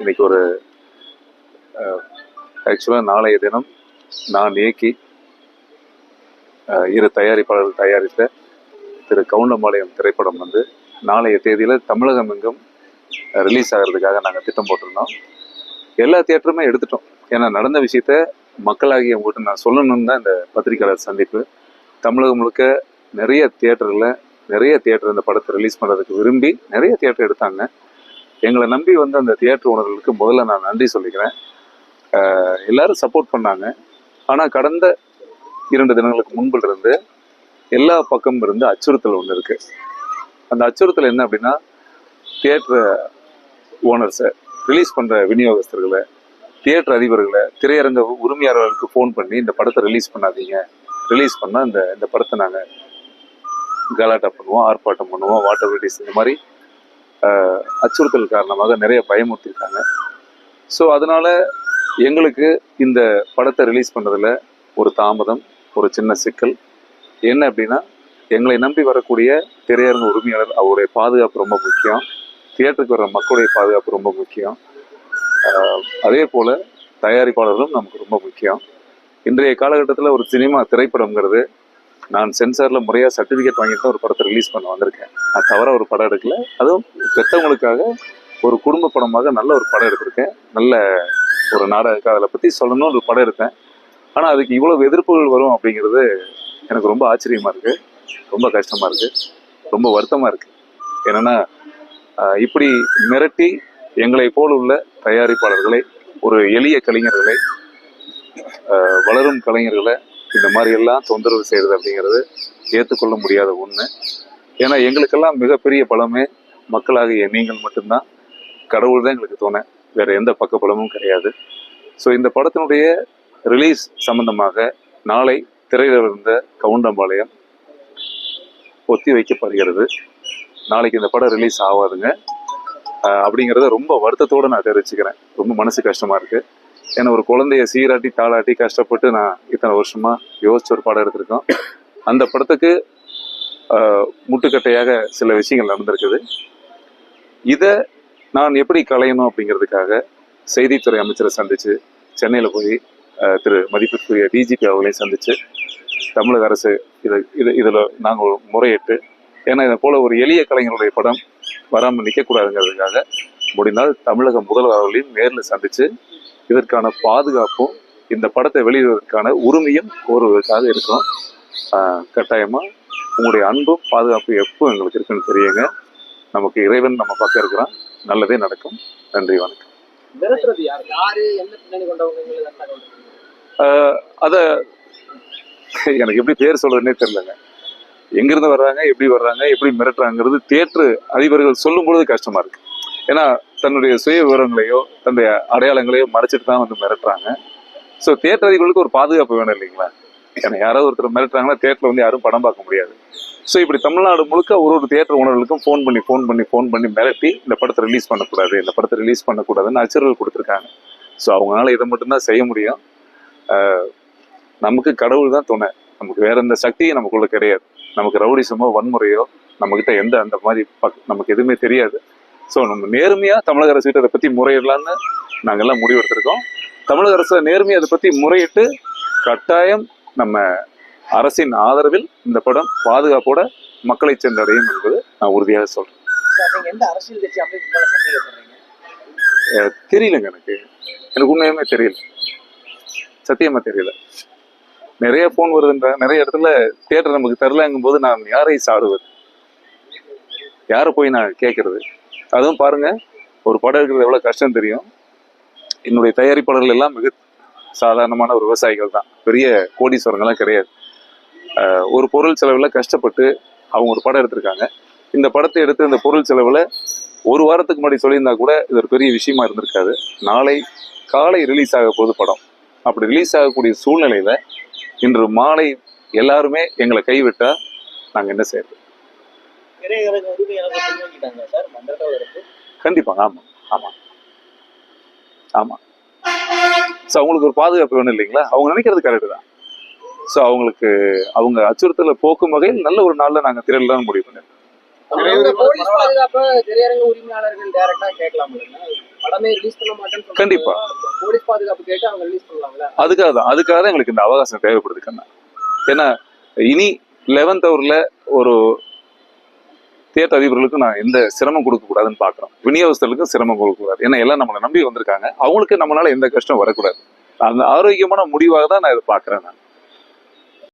இன்னைக்கு ஒரு ஆக்சுவலாக நாளைய தினம் நான் இயக்கி இரு தயாரிப்பாளர்கள் தயாரித்த திரு கவுண்டம்பாளையம் திரைப்படம் வந்து நாளைய தேதியில் தமிழகம் எங்கும் ரிலீஸ் ஆகிறதுக்காக நாங்கள் திட்டம் போட்டிருந்தோம். எல்லா தியேட்டருமே எடுத்துட்டோம். ஏன்னா நடந்த விஷயத்த மக்களாகிய உங்கள்கிட்ட நான் சொல்லணும்னு தான் இந்த பத்திரிகையாளர் சந்திப்பு. தமிழகம் முழுக்க நிறைய தியேட்டரில் நிறைய தியேட்டர் இந்த படத்தை ரிலீஸ் பண்ணுறதுக்கு விரும்பி நிறைய தியேட்டர் எடுத்தாங்க. எங்களை நம்பி வந்து அந்த தியேட்டர் ஓனர்களுக்கு முதல்ல நான் நன்றி சொல்லிக்கிறேன். எல்லாரும் சப்போர்ட் பண்ணாங்க. ஆனால் கடந்த இரண்டு தினங்களுக்கு முன்பில் இருந்து எல்லா பக்கமும் இருந்து அச்சுறுத்தல் ஒன்று இருக்குது அந்த அச்சுறுத்தல் என்ன அப்படின்னா தியேட்டர் ஓனர்ஸை ரிலீஸ் பண்ணுற விநியோகஸ்தர்களை தியேட்டர் அதிபர்களை திரையரங்க உரிமையாளர்களுக்கு ஃபோன் பண்ணி இந்த படத்தை ரிலீஸ் பண்ணாதீங்க. ரிலீஸ் பண்ணால் இந்த இந்த படத்தை நாங்கள் கலாட்டா பண்ணுவோம் ஆர்ப்பாட்டம் பண்ணுவோம் வாட்டர் வெட்டிஸ் இந்த மாதிரி அச்சுறுத்தல் காரணமாக நிறைய பயமுறுத்திருக்காங்க. ஸோ அதனால் எங்களுக்கு இந்த படத்தை ரிலீஸ் பண்ணுறதுல ஒரு தாமதம் ஒரு சின்ன சிக்கல். என்ன அப்படின்னா எங்களை நம்பி வரக்கூடிய திரையரங்க உரிமையாளர் அவருடைய பாதுகாப்பு ரொம்ப முக்கியம். தியேட்டருக்கு வர மக்களுடைய பாதுகாப்பு ரொம்ப முக்கியம். அதே போல் தயாரிப்பாளர்களும் நமக்கு ரொம்ப முக்கியம். இன்றைய காலகட்டத்தில் ஒரு சினிமா திரைப்படம்ங்கிறது நான் சென்சாரில் முறையாக சர்டிஃபிகேட் வாங்கிட்டு ஒரு படத்தை ரிலீஸ் பண்ண வந்திருக்கேன். நான் தவறாக ஒரு படம் எடுக்கல. அதுவும் பெற்றவங்களுக்காக ஒரு குடும்ப படமாக நல்ல ஒரு படம் எடுத்திருக்கேன். நல்ல ஒரு நாடக அதில் பற்றி சொல்லணும்னு ஒரு படம் எடுத்தேன். ஆனால் அதுக்கு இவ்வளோ எதிர்ப்புகள் வரும் அப்படிங்கிறது எனக்கு ரொம்ப ஆச்சரியமாக இருக்குது ரொம்ப கஷ்டமாக இருக்குது ரொம்ப வருத்தமாக இருக்குது என்னென்னா இப்படி மிரட்டி எங்களை போல் உள்ள தயாரிப்பாளர்களை ஒரு எளிய கலைஞர்களை வளரும் கலைஞர்களை இந்த மாதிரி எல்லாம் தொந்தரவு செய்கிறது அப்படிங்கிறது ஏற்றுக்கொள்ள முடியாத ஒன்று ஏன்னா எங்களுக்கெல்லாம் மிகப்பெரிய பலமே மக்களாகிய நீங்கள் மட்டும்தான். கடவுள் தான் எங்களுக்கு தோணை. வேறு எந்த பக்க பலமும் கிடையாது. ஸோ இந்த படத்தினுடைய ரிலீஸ் சம்பந்தமாக நாளை திரையில் இருந்த கவுண்டம்பாளையம் ஒத்தி வைக்கப்படுகிறது. நாளைக்கு இந்த படம் ரிலீஸ் ஆகாதுங்க. அப்படிங்கிறத ரொம்ப வருத்தத்தோடு நான் தெரிவிச்சுக்கிறேன். ரொம்ப மனசு கஷ்டமாக இருக்குது ஏன்னா ஒரு குழந்தைய சீராட்டி தாளாட்டி கஷ்டப்பட்டு நான் இத்தனை வருஷமா யோசிச்ச ஒரு படம் எடுத்திருக்கோம். அந்த படத்துக்கு முட்டுக்கட்டையாக சில விஷயங்கள் நடந்திருக்குது. இதை நான் எப்படி களையணும் அப்படிங்கிறதுக்காக செய்தித்துறை அமைச்சரை சந்திச்சு சென்னையில் போய் திரு மதிப்பிற்குரிய டிஜிபி அவர்களையும் சந்திச்சு தமிழக அரசு இதை இது இதில் நாங்கள் முறையிட்டு ஏன்னா இதை போல ஒரு எளிய கலைஞருடைய படம் வராமல் நிற்கக்கூடாதுங்கிறதுக்காக முடிந்தால் தமிழக முதல்வர் அவர்களையும் நேரில் சந்திச்சு இதற்கான பாதுகாப்பும் இந்த படத்தை வெளியிடுவதற்கான உரிமையும் கோருவதற்காக இருக்கும் ஆஹ் கட்டாயமா உங்களுடைய அன்பும் பாதுகாப்பும் எப்போ எங்களுக்கு இருக்குன்னு தெரியுங்க. நமக்கு இறைவன் நம்ம பக்கம் இருக்கிறான். நல்லதே நடக்கும். நன்றி வணக்கம். அத எனக்கு எப்படி பேர் சொல்றதுன்னே தெரியலங்க. எங்கிருந்து வர்றாங்க எப்படி வர்றாங்க எப்படி மிரட்டுறாங்கிறது தேற்று அதிபர்கள் சொல்லும் பொழுது கஷ்டமா இருக்கு. ஏன்னா தன்னுடைய சுய விவரங்களையோ தன்னுடைய அடையாளங்களையோ மறைச்சிட்டு தான் வந்து மிரட்டுறாங்க. ஸோ தேட்டர் அதிபர்களுக்கு ஒரு பாதுகாப்பு வேணும் இல்லைங்களா? ஏன்னா யாராவது ஒருத்தர் மிரட்டுறாங்கன்னா தேட்டரில் வந்து யாரும் படம் பார்க்க முடியாது. ஸோ இப்படி தமிழ்நாடு முழுக்க ஒரு ஒரு தியேட்டர் உணர்வுகளுக்கும் ஃபோன் பண்ணி ஃபோன் பண்ணி ஃபோன் பண்ணி மிரட்டி இந்த படத்தை ரிலீஸ் பண்ணக்கூடாது இந்த படத்தை ரிலீஸ் பண்ணக்கூடாதுன்னு அச்சுறுவல் கொடுத்துருக்காங்க. ஸோ அவங்களால இதை மட்டும்தான் செய்ய முடியும். நமக்கு கடவுள் தான் துணை. நமக்கு வேற எந்த சக்தியும் நமக்குள்ள கிடையாது. நமக்கு ரவுடிசமோ வன்முறையோ நம்மக்கிட்ட எந்த அந்த மாதிரி பக்- நமக்கு எதுவுமே தெரியாது. ஸோ நம்ம நேர்மையா தமிழக அரசு கிட்ட அதை பத்தி முறையிடலான்னு நாங்க எல்லாம் முடிவெடுத்திருக்கோம். தமிழக அரசு நேர்மையா அதை பத்தி முறையிட்டு கட்டாயம் நம்ம அரசின் ஆதரவில் இந்த படம் பாதுகாப்போட மக்களை சென்றடையும் என்பது நான் உறுதியாக சொல்றேன். தெரியலங்க எனக்கு. எனக்கு உண்மையுமே தெரியல. சத்தியமா தெரியல. நிறைய ஃபோன் வருதுன்றாங்க நிறைய இடத்துல தியேட்டர் நமக்கு தரலங்கும் போது நான் யாரை சாடுவது? யாரை போய் நான் கேட்கறது? அதுவும் பாருங்க ஒரு படம் எடுக்கிறது எவ்வளோ கஷ்டம் தெரியும். என்னுடைய தயாரிப்பாளர்கள் எல்லாம் மிக சாதாரணமான ஒரு விவசாயிகள் தான். பெரிய கோடீஸ்வரங்கள்லாம் கிடையாது. ஒரு பொருள் செலவில் கஷ்டப்பட்டு அவங்க ஒரு படம் எடுத்திருக்காங்க. இந்த படத்தை எடுத்து இந்த பொருள் செலவில் ஒரு வாரத்துக்கு முன்னாடி சொல்லியிருந்தா கூட இது ஒரு பெரிய விஷயமா இருந்திருக்காது. நாளை காலை ரிலீஸ் ஆக போது படம். அப்படி ரிலீஸ் ஆகக்கூடிய சூழ்நிலையில் இன்று மாலை எல்லாருமே எங்களை கைவிட்டால் நாங்கள் என்ன செய்யறது? திரையரங்க உரிமையாளர்கள் பின்வாங்கிட்டாங்க சார்? மன்றத்தோட இருக்கு. கண்டிப்பாங்க ஆமா. ஆமா. ஆமா. ஸோ அவங்களுக்கு ஒரு பாதுகாப்பு வேணும் இல்லைங்களா? அவங்க நினைக்கிறது கரெக்டு தான். ஸோ அவங்களுக்கு அவங்க அச்சுறுத்தலை போக்கும் வகையில் நல்ல ஒரு நாளில் நாங்கள் திரையில தான் முடிவு பண்ணிருக்கோம். கண்டிப்பா. அதுக்காக தான். அதுக்காக தான் எங்களுக்கு இந்த அவகாசம் தேவைப்படுது கண்ணா. ஏன்னா இனி லெவன்த் ஹவர்ல ஒரு தியேட்டர் அதிபர்களுக்கும் நான் எந்த சிரமம் கொடுக்கக்கூடாதுன்னு பார்க்குறோம் விநியோகஸ்தர்களுக்கும் சிரமம் கொடுக்கக்கூடாது. ஏன்னா எல்லாம் நம்மளை நம்பி வந்திருக்காங்க. அவங்களுக்கு நம்மளால எந்த கஷ்டம் வரக்கூடாது. அந்த ஆரோக்கியமான முடிவாக தான் நான் இதை பாக்குறேன் நான்.